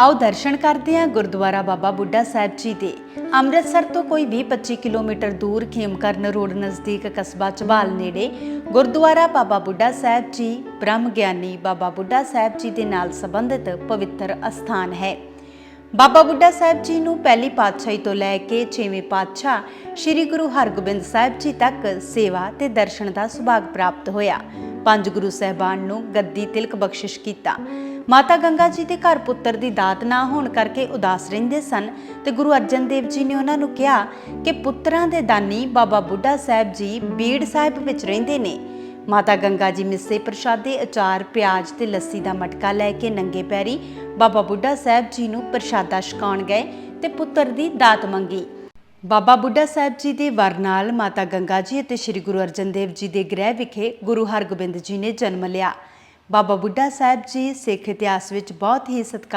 ਆਓ ਦਰਸ਼ਨ ਕਰਦੇ ਹਾਂ ਗੁਰਦੁਆਰਾ ਬਾਬਾ ਬੁੱਢਾ ਸਾਹਿਬ ਜੀ ਦੇ। ਅੰਮ੍ਰਿਤਸਰ ਤੋਂ ਕੋਈ 20-25 ਕਿਲੋਮੀਟਰ ਦੂਰ ਖੇਮਕਰਨ ਰੋਡ ਨਜ਼ਦੀਕ ਕਸਬਾ ਝਬਾਲ ਨੇੜੇ ਗੁਰਦੁਆਰਾ ਬਾਬਾ ਬੁੱਢਾ ਸਾਹਿਬ ਜੀ, ਬ੍ਰਹਮ ਗਿਆਨੀ ਬਾਬਾ ਬੁੱਢਾ ਸਾਹਿਬ ਜੀ ਦੇ ਨਾਲ ਸੰਬੰਧਿਤ ਪਵਿੱਤਰ ਅਸਥਾਨ ਹੈ। ਬਾਬਾ ਬੁੱਢਾ ਸਾਹਿਬ ਜੀ ਨੂੰ ਪਹਿਲੀ ਪਾਤਸ਼ਾਹੀ ਤੋਂ ਲੈ ਕੇ 6ਵੇਂ ਪਾਤਸ਼ਾਹ ਸ੍ਰੀ ਗੁਰੂ ਹਰਗੋਬਿੰਦ ਸਾਹਿਬ ਜੀ ਤੱਕ ਸੇਵਾ ਤੇ ਦਰਸ਼ਨ ਦਾ ਸੁਭਾਗ ਪ੍ਰਾਪਤ ਹੋਇਆ। ਪੰਜ ਗੁਰੂ ਸਹਿਬਾਨ ਨੂੰ ਗੱਦੀ ਤਿਲਕ ਬਖਸ਼ਿਸ਼ ਕੀਤਾ। ਮਾਤਾ ਗੰਗਾ ਜੀ ਦੇ ਘਰ ਪੁੱਤਰ ਦੀ ਦਾਤ ਨਾ ਹੋਣ ਕਰਕੇ ਉਦਾਸ ਰਹਿੰਦੇ ਸਨ ਤੇ ਗੁਰੂ ਅਰਜਨ ਦੇਵ ਜੀ ਨੇ ਉਹਨਾਂ ਨੂੰ ਕਿਹਾ ਕਿ ਪੁੱਤਰਾਂ ਦੇ ਦਾਨੀ ਬਾਬਾ ਬੁੱਢਾ ਸਾਹਿਬ ਜੀ ਬੀੜ ਸਾਹਿਬ ਵਿੱਚ ਰਹਿੰਦੇ ਨੇ। ਮਾਤਾ ਗੰਗਾ ਜੀ ਮਿੱਸੇ ਪ੍ਰਸ਼ਾਦੇ, ਅਚਾਰ, ਪਿਆਜ਼ ਤੇ ਲੱਸੀ ਦਾ ਮਟਕਾ ਲੈ ਕੇ ਨੰਗੇ ਪੈਰੀ ਬਾਬਾ ਬੁੱਢਾ ਸਾਹਿਬ ਜੀ ਨੂੰ ਪ੍ਰਸ਼ਾਦਾ ਛਕਾਉਣ ਗਏ ਤੇ ਪੁੱਤਰ ਦੀ ਦਾਤ ਮੰਗੀ। ਬਾਬਾ ਬੁੱਢਾ ਸਾਹਿਬ ਜੀ ਦੇ ਵਰ ਨਾਲ ਮਾਤਾ ਗੰਗਾ ਜੀ ਅਤੇ ਸ੍ਰੀ ਗੁਰੂ ਅਰਜਨ ਦੇਵ ਜੀ ਦੇ ਗ੍ਰਹਿ ਵਿਖੇ ਗੁਰੂ ਹਰਗੋਬਿੰਦ ਜੀ ਨੇ ਜਨਮ ਲਿਆ। ਬਾਬਾ ਬੁੱਢਾ ਸਾਹਿਬ ਜੀ ਸਿੱਖ ਇਤਿਹਾਸ ਵਿੱਚ ਬਹੁਤ ਹੀ ਸਤਿਕਾਰ